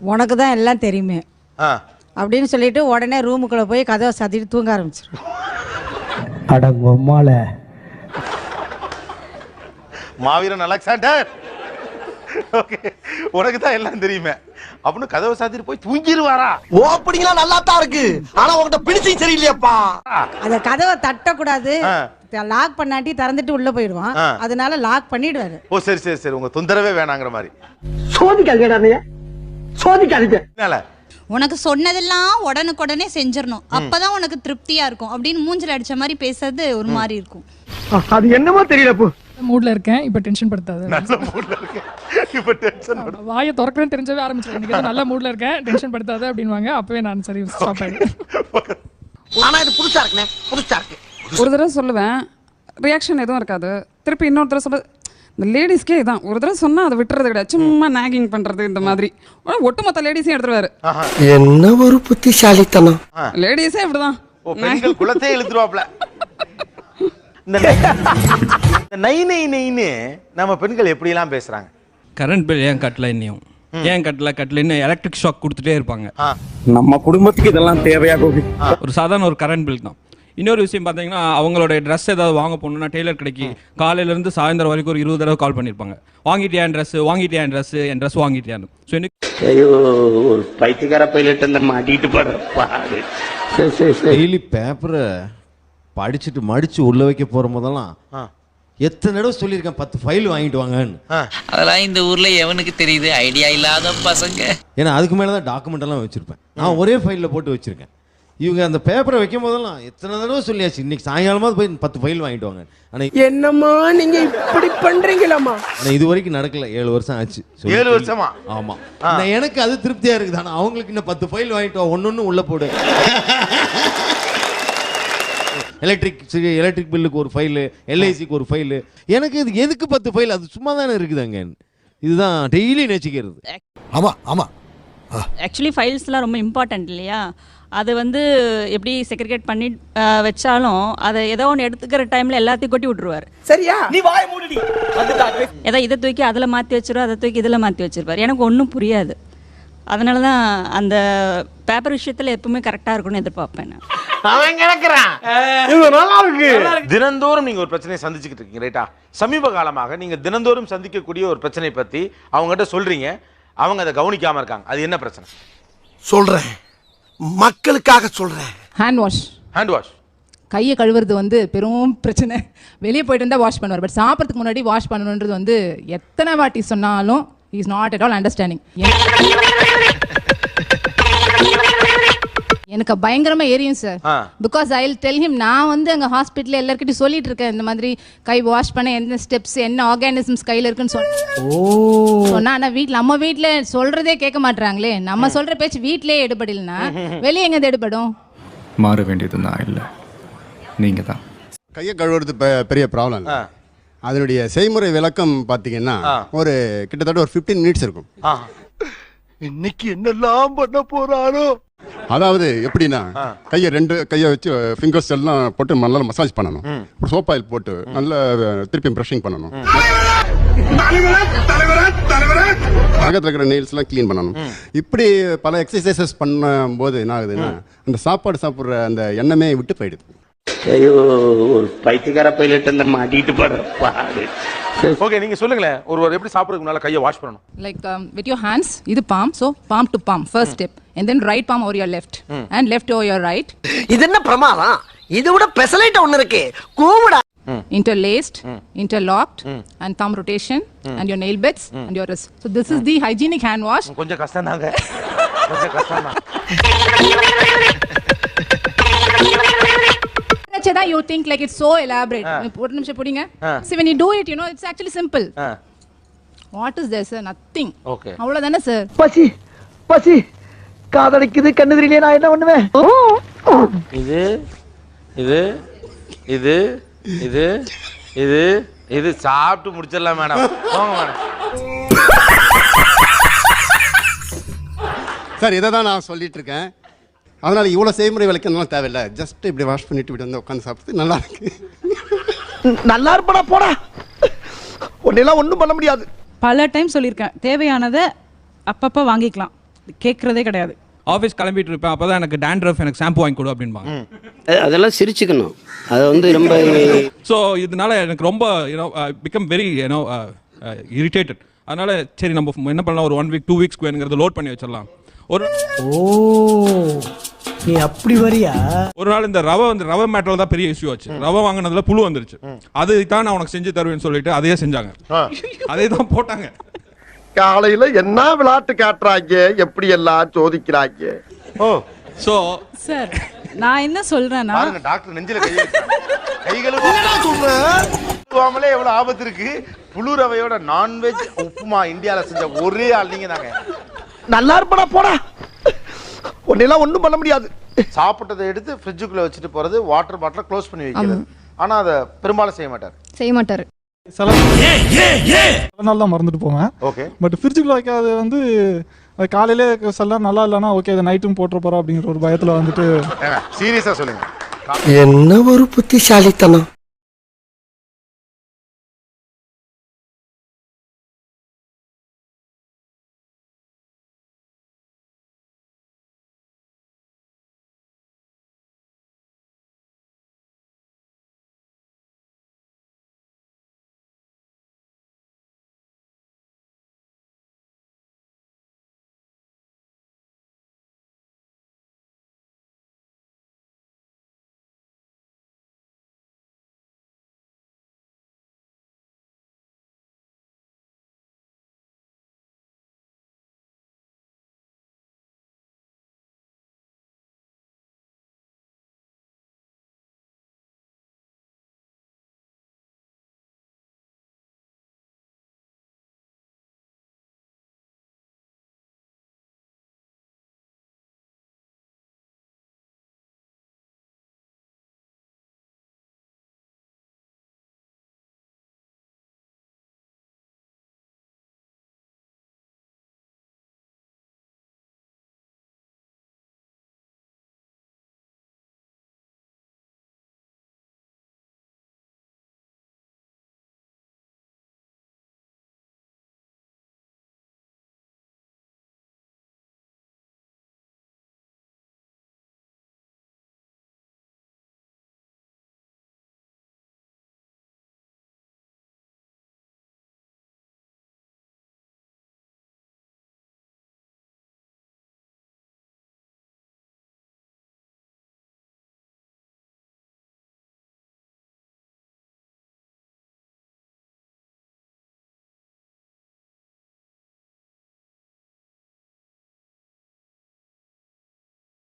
உனக்கு தான் எல்லாம் தெரியுமே. ஆ. அப்படின்னு சொல்லிட்டு உடனே ரூமுக்குள்ளே போய் கதவை சாத்திட்டு தூங்க ஆரம்பிச்சிடும் அடங்கொம்மால மாவீரன் அலெக்சாண்டர். ஓகே. உனக்கு தான் எல்லாம் தெரியுமே. அப்படின்னு கதவை சாத்திட்டு போய் தூங்கிடுவாரா ஓப்பனிங்லாம் நல்லா தான் இருக்கு. ஆனா உன்கிட்ட பிடிச்சும் சரியில்லையாப்பா. அந்த கதவை தட்டக்கூடாது. லாக் பண்ணாட்டி திறந்துட்டு உள்ள போயிடுவான். அதனால லாக் பண்ணிடுவாரு. ஓ சரி சரி சரி. உங்க தொந்தரவே வேணாங்கிற மாதிரி. சோதிக்காதீங்க சோதிக்காதீங்க. உனக்கு சொன்னதெல்லாம் உடனுக்குடனே செஞ்சிடணும். அப்பதான் உனக்கு திருப்தியா இருக்கும். அப்படின்னு மூஞ்சில அடிச்ச மாதிரி பேசுறது ஒரு மாதிரி இருக்கும். அது என்னமோ தெரியல மூட்ல இருக்கேன். இப்ப டென்ஷன் படுத்தாது. நல்ல மூட்ல இருக்கு இப்ப டென்ஷன் வாயை திறக்கிறேன்னு தெரிஞ்சவே ஆரம்பிச்சிருக்கேன் நல்ல மூட்ல இருக்கேன். டென்ஷன் படுத்தாது அப்படின்வாங்க அப்பவே நான் சரி ஸ்டாப் ஆனா இது புதுசா இருக்குண்ணே. புதுசா இருக்கு. ஒரு தடவை சொல்லுவேன். ரியாக்ஷன் எதுவும் இருக்காது. திருப்பி இன்னொரு தடவை சொல்ல இந்த லேடிஸ்க்கே இதான். ஒரு தடவை சொன்னா அதை விட்டுறது கிடையாது சும்மா நாகிங் பண்றது இந்த மாதிரி. ஆனா ஒட்டுமொத்த லேடிஸையும் எடுத்துருவாரு. என்ன ஒரு புத்திசாலித்தனம். லேடிஸே இப்படிதான். ஓ பெண்கள் குலத்தையே இழுத்துருவாப்ல இந்த நை- நை நைன்னு நம்ம பெண்கள் எப்படி எல்லாம் பேசுறாங்க? கரண்ட் பில் ஏன் கட்டல இன்னும்? ஏன் கட்டல? கட்டல இன்னும் எலக்ட்ரிக் ஷாக் கொடுத்துட்டே இருப்பாங்க. நம்ம குடும்பத்துக்கு இதெல்லாம் தேவையா கோபி? ஒரு சாதாரண ஒரு கரண்ட் பில் தான். இன்னொரு விஷயம் பார்த்தீங்கன்னா அவங்களோட ட்ரெஸ் ஏதாவது வாங்க போகணும்னா டெய்லர் கடைக்கு காலையில இருந்து சாயந்தரம் வரைக்கும் ஒரு இருபது தடவை கால் பண்ணியிருப்பாங்க. வாங்கிட்டியா என் ட்ரெஸ் வாங்கிட்டியா என் ட்ரெஸ் என் ட்ரெஸ் வாங்கிட்டியான்னு. ஸோ இன்னைக்கு ஐயோ ஒரு பைத்தியக்கார பைலட் அந்த மாட்டிட்டு பாடு. சரி சரி சரி. டெய்லி பேப்பரை படிச்சுட்டு மடிச்சு உள்ள வைக்க போற போதெல்லாம் எத்தனை தடவை சொல்லியிருக்கேன் பத்து ஃபைல் வாங்கிட்டு வாங்கன்னு. அதெல்லாம் இந்த ஊர்ல எவனுக்கு தெரியுது? ஐடியா இல்லாத பசங்க. ஏன்னா அதுக்கு மேலே தான் டாக்குமெண்ட் எல்லாம் வச்சிருப்பேன். நான் ஒரே ஃபைலில் போட்டு வச்சிருக்கேன். இவங்க அந்த பேப்பரை வைக்கும் போதெல்லாம் எத்தனை தடவை சொல்லியாச்சு? இன்னைக்கு சாயங்காலமாவது போய் பத்து ஃபைல் வாங்கிட்டு வாங்க. ஆனால் என்னம்மா நீங்க இப்படி பண்றீங்களாமா ஆனால் இது வரைக்கும் நடக்கல. ஏழு வருஷம் ஆச்சு. ஏழு வருஷமா? ஆமா. நான் எனக்கு அது திருப்தியா இருக்குது. ஆனால் அவங்களுக்கு இன்னும் பத்து ஃபைல் வாங்கிட்டு வா. ஒன்னொன்னு உள்ள போடு. எலக்ட்ரிக் எலக்ட்ரிக் பில்லுக்கு ஒரு ஃபைலு எல்ஐசிக்கு ஒரு ஃபைலு எனக்கு இது எதுக்கு பத்து ஃபைல் அது சும்மா தானே இருக்குதாங்க. இதுதான் டெய்லி நேசிக்கிறது ஆமா ஆமா. ஆக்சுவலி ஃபைல்ஸ்லாம் ரொம்ப இம்பார்ட்டன்ட் இல்லையா? அது வந்து எப்படி செக்ரிகேட் பண்ணி வச்சாலும் அதை ஏதோ ஒன்று எடுத்துக்கிற டைம்ல எல்லாத்தையும் கொட்டி விட்டுருவாரு. சரியா? நீ வாய மூடிடி. ஏதோ இதை தூக்கி அதில் மாற்றி வச்சிருவா அதை தூக்கி இதில் மாற்றி வச்சிருப்பாரு எனக்கு ஒன்றும் புரியாது. அதனால தான் அந்த பேப்பர் விஷயத்தில் எப்பவுமே கரெக்டாக இருக்கணும்னு எதிர்பார்ப்பேன் அவன் கிடக்குறான். தினந்தோறும் நீங்க ஒரு பிரச்சனையை சந்திச்சுக்கிட்டு இருக்கீங்க ரைட்டா சமீப காலமாக நீங்க தினந்தோறும் சந்திக்கக்கூடிய ஒரு பிரச்சனை பத்தி அவங்ககிட்ட சொல்றீங்க. அவங்க அதை கவனிக்காம இருக்காங்க. அது என்ன பிரச்சனை? சொல்றேன். மக்களுக்காக சொல்றேன். ஹேண்ட் வாஷ் ஹேண்ட் வாஷ் கையை கழுவுறது வந்து பெரும் பிரச்சனை. வெளியே போயிட்டு இருந்தா வாஷ் பண்ணுவார். பட் சாப்பிட்றதுக்கு முன்னாடி வாஷ் பண்ணணுன்றது வந்து எத்தனை வாட்டி சொன்னாலும் is not at all understanding எனக்கு பயங்கரமா எரியும் sir. Because I tell him நான் வந்து அங்க ஹாஸ்பிட்டல் எல்லார்கிட்டயும் சொல்லிட்டு இருக்கேன் இந்த மாதிரி கை வாஷ் பண்ண என்ன ஸ்டெப்ஸ் என்ன ஆர்கானிசம்ஸ் கையில இருக்குன்னு சொன்ன சொன்னா ஆனா வீட்ல நம்ம வீட்ல சொல்றதே கேட்க மாட்டாங்களே நம்ம சொல்ற பேச்சு வீட்லயே எடுபடலனா வெளியே எங்க எடுபடும்? மாற வேண்டியது நான் இல்லை. நீங்க தான். கையை கழுவுறது பெரிய ப்ராப்ளம் இல்லை. அதனுடைய செய்முறை விளக்கம் பார்த்தீங்கன்னா ஒரு கிட்டத்தட்ட ஒரு 15 மினிட்ஸ் இருக்கும். இன்னைக்கு என்னெல்லாம் பண்ண போறாரோ? அதாவது எப்படின்னா கையை ரெண்டு கையை வச்சு ஃபிங்கர்ஸ் எல்லாம் போட்டு நல்லா மசாஜ் பண்ணணும். ஒரு சோப் ஆயில் போட்டு நல்லா திருப்பி ப்ரஷிங் பண்ணணும். பக்கத்தில் இருக்கிற நெயில்ஸ் எல்லாம் க்ளீன் பண்ணணும். இப்படி பல எக்ஸசைசஸ் பண்ணும்போது என்ன ஆகுதுன்னா அந்த சாப்பாடு சாப்பிட்ற அந்த எண்ணமே விட்டு போயிடுது. ஐயோ ஒரு பைத்தியக்கார பைலட் அந்த மாட்டிட்டு போற பாடு ஓகே நீங்க சொல்லுங்களேன் ஒருவர் எப்படி சாப்பிடுறதுக்கு முன்னால கையை வாஷ் பண்ணணும் like um, with your hands இது palm so palm to palm first step and then right palm over your left and left over your right இது என்ன பிரமாதம் இது விட பெசலைட் ஒண்ணு இருக்கு கூவுடா interlaced interlocked and thumb rotation and your nail beds and your wrist so this is the hygienic hand wash கொஞ்சம் கஷ்டம் தாங்க கொஞ்சம் கஷ்டம் தான் Think like it's so elaborate. ஒரு நிமிஷம் புடிங்க. See when you do it you know it's actually simple. What is there sir? Nothing. Okay அவ்வளவுதானே சார் பசி பசி. காதலிக்குது கண்ணு தெரியலையே நான் என்ன பண்ணுவேன்? இது இது இது இது இது இது சாப்பிட்டு முடிச்சிடலாம் மேடம் போங்க மேடம் சார் இதை தான் நான் சொல்லிட்டு இருக்கேன். அதனால இவ்வளோ செய்முறை விளக்கம்லாம் தேவையில்லை. ஜஸ்ட் இப்படி வாஷ் பண்ணிட்டு இப்படி வந்து உட்காந்து சாப்பிட்டு நல்லா இருக்கு. நல்லா இருப்படா போடா. உன்னெல்லாம் ஒண்ணும் பண்ண முடியாது. பல டைம் சொல்லியிருக்கேன். தேவையானதை அப்பப்போ வாங்கிக்கலாம். கேட்குறதே கிடையாது. ஆஃபீஸ் கிளம்பிட்டு இருப்பேன். அப்போ தான் எனக்கு டேண்ட்ரஃப் எனக்கு ஷாம்பு வாங்கி கொடு அப்படின்பாங்க அதெல்லாம் சிரிச்சுக்கணும். அது வந்து ரொம்ப ஸோ இதனால எனக்கு ரொம்ப you know become very you know irritated அதனால சரி நம்ம என்ன பண்ணலாம்? ஒரு ஒன் வீக் டூ வீக்ஸ்க்கு வேணுங்கிறத லோட் பண்ணி வச்சிடலாம். ஒரு ஓ. நீ அப்படி வரியா? ஒரு நாள் இந்த ரவை வந்து ரவை மேட்டர்ல தான் பெரிய இஷ்யூ ஆச்சு. ரவை வாங்கினதுல புழு வந்துருச்சு. அது தான் நான் உனக்கு செஞ்சு தருவேன்னு சொல்லிட்டு அதையே செஞ்சாங்க. அதே தான் போட்டாங்க. காலையில என்ன விளையாட்டு காட்டுறாங்க? எப்படி எல்லாம் சோதிக்கிறாங்க? ஓ. ஸோ சார் நான் என்ன சொல்றேன்னா பாருங்க டாக்டர் நெஞ்சில கை கைகளுவாமலே எவ்வளவு ஆபத்து இருக்கு. புழு ரவையோட நான்வெஜ் உப்புமா இந்தியால செஞ்ச ஒரே ஆள் நீங்க தாங்க நல்லா இருப்படா போடா. உன்னெல்லாம் ஒண்ணும் பண்ண முடியாது. சாப்பிட்டதை எடுத்து ஃப்ரிட்ஜுக்குள்ள வச்சுட்டு போறது வாட்டர் பாட்டில க்ளோஸ் பண்ணி வைக்கிறது. ஆனா அதை பெரும்பாலும் செய்ய மாட்டார். செய்ய மாட்டாரு. சில நாள் தான் மறந்துட்டு போவேன். ஓகே. பட் ஃப்ரிட்ஜுக்குள்ள வைக்காது வந்து அது காலையிலே சில நேரம் நல்லா இல்லைன்னா ஓகே இதை நைட்டும் போட்டுற போறோம் அப்படிங்கிற ஒரு பயத்துல வந்துட்டு சீரியஸா சொல்லுங்க. என்ன ஒரு புத்திசாலித்தனம்.